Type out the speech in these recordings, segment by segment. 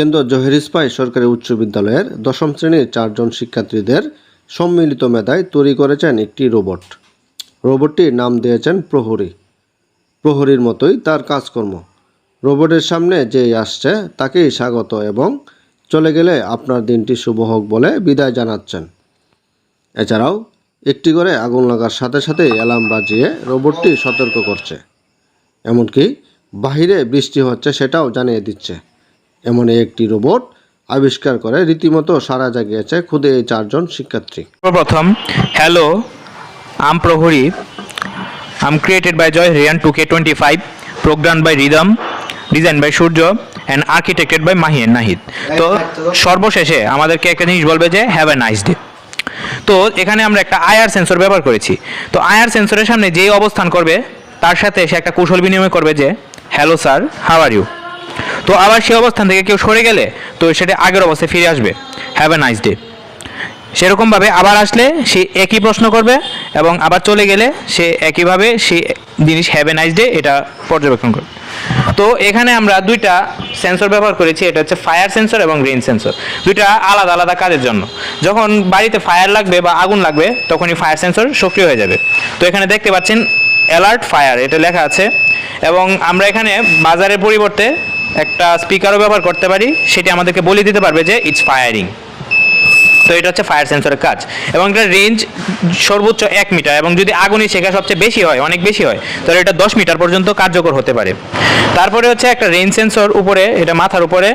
কেন্দ্র জহির সরকারি উচ্চ বিদ্যালয়ের দশম শ্রেণির চারজন শিক্ষার্থীদের সম্মিলিত মেধায় তৈরি করেছেন একটি রোবট। রোবটটির নাম দিয়েছেন প্রহরী। প্রহরীর মতোই তার কাজকর্ম। রোবটের সামনে যে আসছে তাকেই স্বাগত এবং চলে গেলে আপনার দিনটি শুভ হোক বলে বিদায় জানাচ্ছেন। এছাড়াও একটি করে আগুন লাগার সাথে সাথেই অ্যালার্ম বাজিয়ে রোবটটি সতর্ক করছে। এমনকি বাহিরে বৃষ্টি হচ্ছে সেটাও জানিয়ে দিচ্ছে। এমনই একটি রোবট আবিষ্কার করে। রীতিমতো সারা জাগিয়েছে খুদে এই চারজন শিক্ষার্থী। সর্বপ্রথম, hello, I'm Prohori, I'm created by Joy Rian two K twenty five program by Ridom design by Surya and architected by Mahin Nahid তো সর্বশেষে আমাদেরকে একটা জিনিস বলবে যে হ্যাভ এ নাইস ডে তো এখানে আমরা একটা আয়ার সেন্সর ব্যবহার করেছি। তো আয়ার সেন্সরের সামনে যেই অবস্থান করবে, তার সাথে সে একটা কৌশল বিনিময় করবে যে hello sir how are you তো আবার সেই অবস্থান থেকে কেউ সরে গেলে তো সেটা আগের অবস্থায় ফিরে আসবে। হ্যাভ এ নাইস ডে সেরকমভাবে আবার আসলে সে একই প্রশ্ন করবে এবং আবার চলে গেলে সে একইভাবে সে জিনিস হ্যাভ এ নাইস ডে এটা পর্যবেক্ষণ করবে। তো এখানে আমরা দুইটা সেন্সর ব্যবহার করেছি, এটা হচ্ছে ফায়ার সেন্সর এবং রেইন সেন্সর দুইটা আলাদা আলাদা কাজের জন্য। যখন বাড়িতে ফায়ার লাগবে বা আগুন লাগবে, তখনই ফায়ার সেন্সর সক্রিয় হয়ে যাবে। তো এখানে দেখতে পাচ্ছেন অ্যালার্ট ফায়ার এটা লেখা আছে। এবং আমরা এখানে বাজারের পরিবর্তে একটা স্পিকারও ব্যবহার করতে পারি, সেটি আমাদেরকে বলে দিতে পারবে যে ইটস ফায়ারিং তো এটা হচ্ছে ফায়ার সেন্সরের কাজ। এবং এটার রেঞ্জ সর্বোচ্চ এক মিটার, এবং যদি আগুনই শেখা সবচেয়ে বেশি হয়, অনেক বেশি হয়, তাহলে এটা দশ মিটার পর্যন্ত কার্যকর হতে পারে। তারপরে হচ্ছে একটা রেঞ্জ সেন্সর উপরে, এটা মাথার উপরে,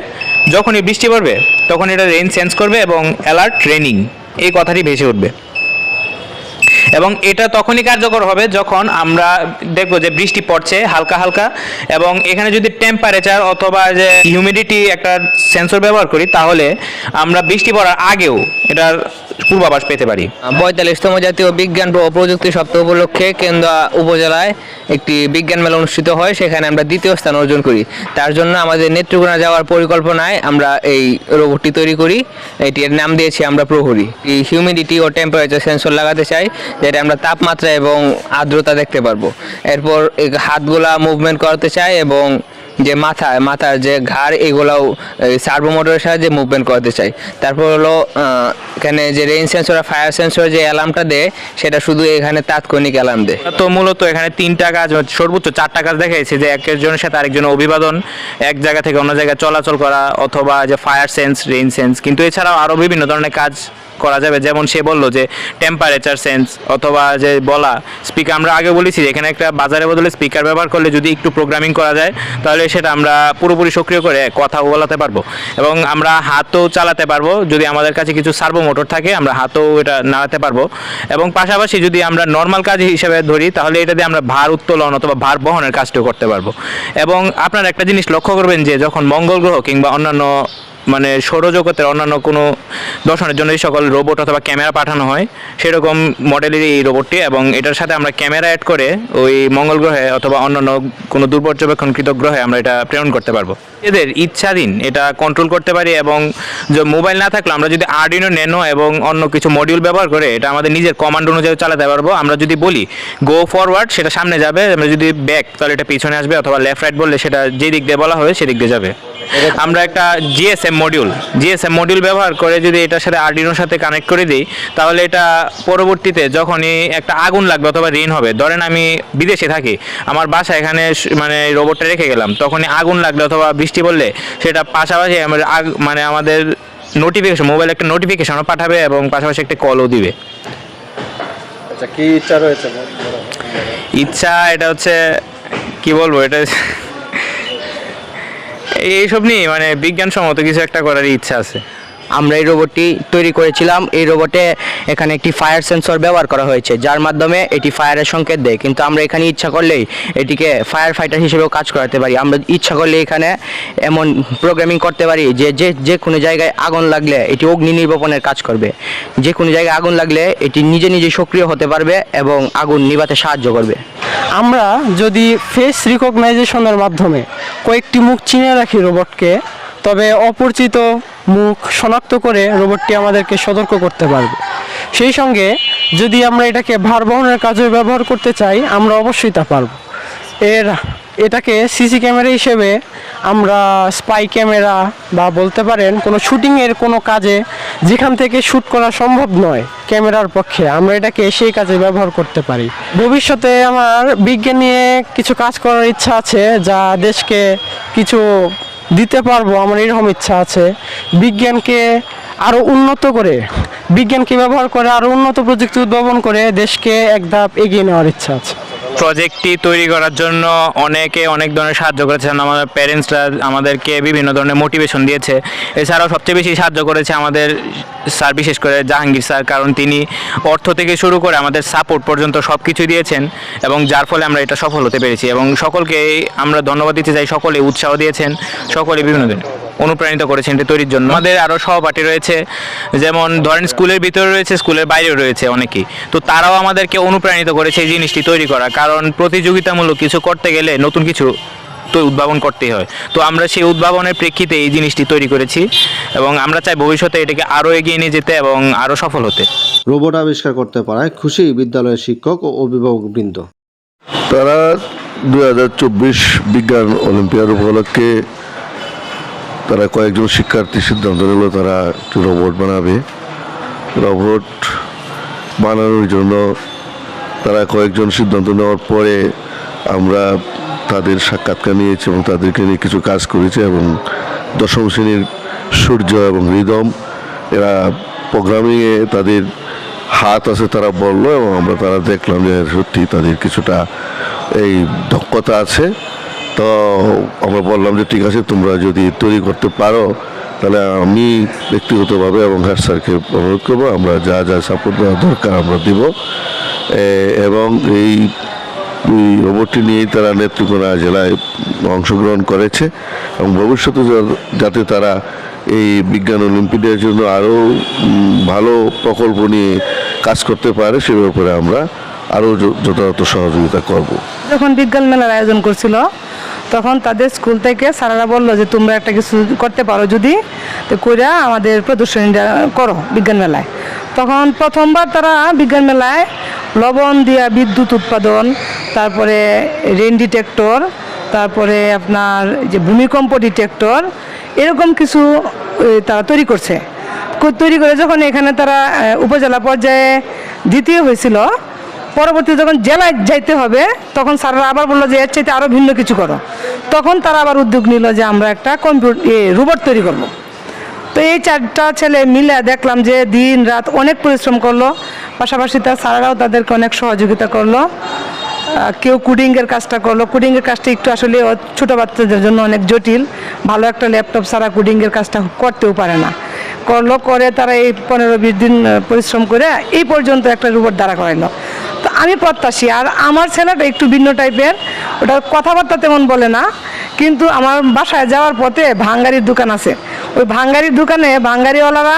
যখনই বৃষ্টি পড়বে, তখন এটা রেঞ্জ সেন্স করবে এবং অ্যালার্ট ট্রেনিং এই কথাটি ভেসে উঠবে। এবং এটা তখনই কার্যকর হবে যখন আমরা দেখব যে বৃষ্টি পড়ছে হালকা হালকা এবং এখানে যদি টেম্পারেচার অথবা যে হিউমিডিটি একটা সেন্সর ব্যবহার করি, তাহলে আমরা বৃষ্টি পড়ার আগেও এটার পূর্বাভাস পেতে পারি। পঁয়তাল্লিশতম জাতীয় বিজ্ঞান ও প্রযুক্তি সপ্তাহ উপলক্ষে কেন্দ্রা উপজেলায় একটি বিজ্ঞান মেলা অনুষ্ঠিত হয়, সেখানে আমরা দ্বিতীয় স্থান অর্জন করি। তার জন্য আমাদের নেত্রকোনা যাওয়ার পরিকল্পনায় আমরা এই রোবটটি তৈরি করি। এটির নাম দিয়েছি আমরা প্রহরী। এই হিউমিডিটি ও টেম্পারেচার সেন্সর লাগাতে চাই, যেটা আমরা তাপমাত্রা এবং আর্দ্রতা দেখতে পারব। এরপর হাতগুলা মুভমেন্ট করাতে চাই এবং যে মাথা, মাথার যে ঘাড়, এগুলাও সার্ভো মোটরের সাহায্যে মুভমেন্ট করতে চাই তারপর হলো এখানে যে রেঞ্জ সেন্সর আর ফায়ার সেন্সর যে অ্যালার্মটা দেয়, সেটা শুধু এখানে তাৎক্ষণিক অ্যালার্ম দেয়। তো মূলত এখানে তিনটা কাজ সর্বোচ্চ চারটা কাজ দেখা যাচ্ছে যে একজনের সাথে আরেকজনের অভিবাদন, এক জায়গা থেকে অন্য জায়গায় চলাচল করা, অথবা যে ফায়ার সেন্স রেইন সেন্স কিন্তু এছাড়াও আরও বিভিন্ন ধরনের কাজ করা যাবে। যেমন সে বলল যে টেম্পারেচার সেন্স অথবা যে বলা স্পিকার আমরা আগে বলেছি যে এখানে একটা বাজারে বদলে স্পিকার ব্যবহার করলে যদি একটু প্রোগ্রামিং করা যায়, তাহলে সেটা আমরা পুরোপুরি সক্রিয় করে কথা বলাতে পারব। এবং আমরা হাতও চালাতে পারব, যদি আমাদের কাছে কিছু সার্ভো মোটর থাকে, আমরা হাতও এটা নাড়াতে পারব। এবং পাশাপাশি যদি আমরা নর্মাল কাজ হিসেবে ধরি, তাহলে এটা দিয়ে আমরা ভার উত্তোলন অথবা ভার বহনের কাজটিও করতে পারব। এবং আপনার একটা জিনিস লক্ষ্য করবেন যে, যখন মঙ্গল গ্রহ কিংবা অন্যান্য মানে সৌরজগতের অন্যান্য কোনো দর্শনের জন্য এই সকল রোবট অথবা ক্যামেরা পাঠানো হয়, সেরকম মডেলের এই রোবটটি এবং এটার সাথে আমরা ক্যামেরা অ্যাড করে ওই মঙ্গল গ্রহে অথবা অন্যান্য কোনো দুর্পর্যবেক্ষণকৃত গ্রহে আমরা এটা প্রেরণ করতে পারব। এদের ইচ্ছাধীন, এটা কন্ট্রোল করতে পারি এবং যে মোবাইল না থাকলে আমরা যদি আর্ডিনো নেনো এবং অন্য কিছু মডিউল ব্যবহার করে এটা আমাদের নিজের কমান্ড অনুযায়ী চালাতে পারব। আমরা যদি বলি গো ফরওয়ার্ড সেটা সামনে যাবে, আমরা যদি ব্যাক তাহলে এটা পিছনে আসবে অথবা লেফট রাইট বললে সেটা যে দিক দিয়ে বলা হবে সেদিক দিয়ে যাবে। আমরা একটা জিএসএম মডিউল জিএসএম মডিউল ব্যবহার করে যদি এটার সাথে আর্ডিনোর সাথে কানেক্ট করে দিই তাহলে এটা পরবর্তীতে যখনই একটা আগুন লাগবে অথবা ঋণ হবে ধরেন আমি বিদেশে থাকি আমার বাসা এখানে মানে রোবটটা রেখে গেলাম তখনই আগুন লাগলে অথবা বৃষ্টি পড়লে সেটা পাশাপাশি মানে আমাদের নোটিফিকেশন মোবাইলে একটা নোটিফিকেশনও পাঠাবে এবং পাশাপাশি একটা কলও দিবে। আচ্ছা কি ইচ্ছা রয়েছে? ইচ্ছা এটা হচ্ছে কি বলব এটা এইসব নিয়ে মানে বিজ্ঞানসম্মত কিছু একটা করার ইচ্ছা আছে। আমরা এই রোবটটি তৈরি করেছিলাম। এই রোবটে এখানে একটি ফায়ার সেন্সর ব্যবহার করা হয়েছে, যার মাধ্যমে এটি ফায়ারের সংকেত দেয়। কিন্তু আমরা এখানে ইচ্ছা করলেই এটিকে ফায়ার ফাইটার হিসেবেও কাজ করাতে পারি। আমরা ইচ্ছা করলে এখানে এমন প্রোগ্রামিং করতে পারি যে যে যে কোনো জায়গায় আগুন লাগলে এটি অগ্নি নির্বাপনের কাজ করবে। যে কোনো জায়গায় আগুন লাগলে এটি নিজে নিজে সক্রিয় হতে পারবে এবং আগুন নিভাতে সাহায্য করবে। আমরা যদি ফেস রিকগনাইজেশনের মাধ্যমে কয়েকটি মুখ চিনে রাখি রোবটকে তবে অপরিচিত মুখ শনাক্ত করে রোবটটি আমাদেরকে সতর্ক করতে পারবে। সেই সঙ্গে যদি আমরা এটাকে ভার বহনের কাজে ব্যবহার করতে চাই, আমরা অবশ্যই তা পারব। এর, এটাকে সিসি ক্যামেরা হিসেবে আমরা স্পাই ক্যামেরা বা বলতে পারেন কোনো শুটিংয়ের কোনো কাজে যেখান থেকে শ্যুট করা সম্ভব নয় ক্যামেরার পক্ষে। আমরা এটাকে সেই কাজে ব্যবহার করতে পারি। ভবিষ্যতে আমার বিজ্ঞান নিয়ে কিছু কাজ করার ইচ্ছা আছে, যা দেশকে কিছু দিতে পারব, আমার এরকম ইচ্ছা আছে। বিজ্ঞানকে আরও উন্নত করে, বিজ্ঞানকে ব্যবহার করে আরও উন্নত প্রযুক্তি উদ্ভাবন করে দেশকে এক ধাপ এগিয়ে নেওয়ার ইচ্ছা আছে। প্রজেক্টটি তৈরি করার জন্য অনেকে অনেক ধরনের সাহায্য করেছেন আমাদের প্যারেন্টসরা আমাদেরকে বিভিন্ন ধরনের মোটিভেশন দিয়েছে। এছাড়াও সবচেয়ে বেশি সাহায্য করেছে আমাদের স্যার, বিশেষ করে জাহাঙ্গীর স্যার, কারণ তিনি অর্থ থেকে শুরু করে আমাদের সাপোর্ট পর্যন্ত সব কিছু দিয়েছেন এবং যার ফলে আমরা এটা সফল হতে পেরেছি এবং সকলকে আমরা ধন্যবাদ দিতে চাই। সকলে উৎসাহ দিয়েছেন। সকলে বিভিন্ন দিন অনুপ্রাণিত করেছেন এটি তৈরির জন্য। আমাদের আরও সহপাঠী রয়েছে যেমন ধরেন স্কুলের ভিতরে রয়েছে স্কুলের বাইরেও রয়েছে অনেকেই। তো তারাও আমাদেরকে অনুপ্রাণিত করেছে এই জিনিসটি তৈরি করা কারণ প্রতিযোগিতামূলক কিছু করতে গেলে নতুন কিছু তো উদ্ভাবন করতেই হয়। তো আমরা সেই উদ্ভাবনের প্রেক্ষিতে এই জিনিসটি তৈরি করেছি এবং আমরা চাই ভবিষ্যতে এটাকে আরও এগিয়ে নিয়ে যেতে এবং আরও সফল হতে। রোবট আবিষ্কার করতে পারায় খুশি বিদ্যালয়ের শিক্ষক ও অভিভাবকবৃন্দ তারা দু হাজার চব্বিশ বিজ্ঞান অলিম্পিয়াড উপলক্ষে তারা কয়েকজন শিক্ষার্থী সিদ্ধান্ত নিল তারা একটি রোবট বানাবে। রোবট বানানোর জন্য তারা কয়েকজন সিদ্ধান্ত নেওয়ার পরে আমরা তাদের সাক্ষাৎকার নিয়েছি এবং তাদেরকে নিয়ে কিছু কাজ করেছি এবং দশম শ্রেণির সূর্য এবং হৃদম, এরা প্রোগ্রামিংয়ে তাদের হাত আছে তারা বলল এবং আমরা তারা দেখলাম যে সত্যি তাদের কিছুটা এই দক্ষতা আছে। তো আমরা বললাম যে ঠিক আছে, তোমরা যদি তৈরি করতে পারো, তাহলে আমি ব্যক্তিগতভাবে এবং হেড স্যারকে অনুরোধ করব, আমরা যা যা সাপোর্ট দেওয়া দরকার আমরা দিব। এবং এই রোবটটি নিয়েই তারা নেত্রকোনা জেলায় অংশগ্রহণ করেছে এবং ভবিষ্যতে যাতে তারা এই বিজ্ঞান অলিম্পিয়াডের জন্য আরও ভালো প্রকল্প নিয়ে কাজ করতে পারে, সে ব্যাপারে আমরা আরও যথাযথ সহযোগিতা করব। যখন বিজ্ঞান মেলার আয়োজন করছিল তখন তাদের স্কুল থেকে স্যারেরা বলল যে, তোমরা একটা কিছু করতে পারো যদি, তো কইরা আমাদের প্রদর্শনীটা করো বিজ্ঞান মেলায়। তখন প্রথমবার তারা বিজ্ঞান মেলায় লবণ দিয়া বিদ্যুৎ উৎপাদন, তারপরে রেন ডিটেক্টর, তারপরে আপনার যে ভূমিকম্প ডিটেক্টর, এরকম কিছু তারা তৈরি করছে। তৈরি করে যখন এখানে তারা উপজেলা পর্যায়ে দ্বিতীয় হয়েছিল পরবর্তী যখন জেলায় যাইতে হবে, তখন স্যাররা আবার বলল যে এর চাইতে আরও ভিন্ন কিছু করো। তখন তারা আবার উদ্যোগ নিল যে আমরা একটা কম্পিউটার রোবট তৈরি করব। তো এই চারটা ছেলে মিলে দেখলাম যে দিন রাত অনেক পরিশ্রম করল। পাশাপাশি তার স্যারেরাও তাদেরকে অনেক সহযোগিতা করল। কেউ কুডিংয়ের কাজটা করল। কুডিংয়ের কাজটা একটু আসলে ছোটো বাচ্চাদের জন্য অনেক জটিল। ভালো একটা ল্যাপটপ ছাড়া কুডিংয়ের কাজটা করতেও পারে না। করল করে তারা এই পনেরো বিশ দিন পরিশ্রম করে এই পর্যন্ত একটা রোবট দাঁড়া করাইলো। তো আমি প্রত্যাশী, আর আমার ছেলেটা একটু ভিন্ন টাইপের ওটা কথাবার্তা তেমন বলে না, কিন্তু আমার বাসায় যাওয়ার পথে ভাঙ্গারির দোকান আছে। ওই ভাঙ্গারির দোকানে ভাঙ্গারিওয়ালারা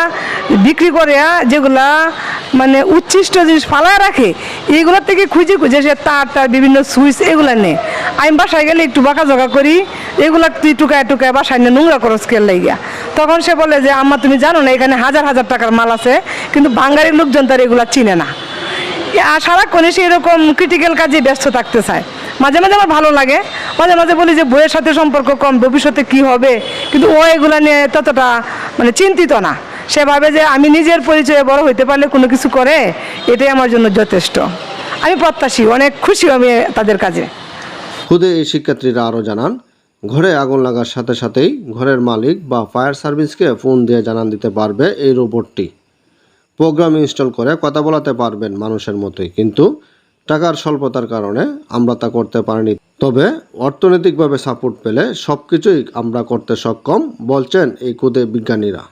বিক্রি করে যেগুলা মানে উচ্ছিষ্ট জিনিস ফালায় রাখে এগুলোর থেকে খুঁজে খুঁজে সে তার বিভিন্ন সুইচ এগুলো নেই আমি বাসায় গেলে একটু বাঁকা জোকা করি, এগুলা তুই টুকায় টুকায় বাসায় নিয়ে নোংরা করো স্কেল লাগিয়া তখন সে বলে যে, আম্মা, তুমি জানো না, এখানে হাজার হাজার টাকার মাল আছে, কিন্তু ভাঙ্গারির লোকজন তার এগুলা চিনে না। আর সারাক্ষণে সে এরকম ক্রিটিক্যাল কাজে ব্যস্ত থাকতে চায়। মাঝে মাঝে আমার ভালো লাগে, মাঝে মাঝে বলি যে, বইয়ের সাথে সম্পর্ক কম, ভবিষ্যতে কি হবে? কিন্তু ও এগুলা নিয়ে ততটা মানে চিন্তিত না। সে ভাবে যে, আমি নিজের পরিচয়ে বড় হইতে পারলে কোনো কিছু করে, এটাই আমার জন্য যথেষ্ট। আমি প্রত্যাশী, অনেক খুশি আমি তাদের কাজে। খুদে এই শিক্ষার্থীরা আরও জানান, ঘরে আগুন লাগার সাথে সাথেই ঘরের মালিক বা ফায়ার সার্ভিসকে ফোন দিয়ে জানান দিতে পারবে এই রোবটটি। প্রোগ্রাম ইনস্টল করে কথা বলাতে পারবেন মানুষের মতোই কিন্তু টাকার স্বল্পতার কারণে আমরা তা করতে পারিনি। তবে অর্থনৈতিকভাবে সাপোর্ট পেলে সব কিছুই আমরা করতে সক্ষম, বলছেন এই খুদে বিজ্ঞানীরা।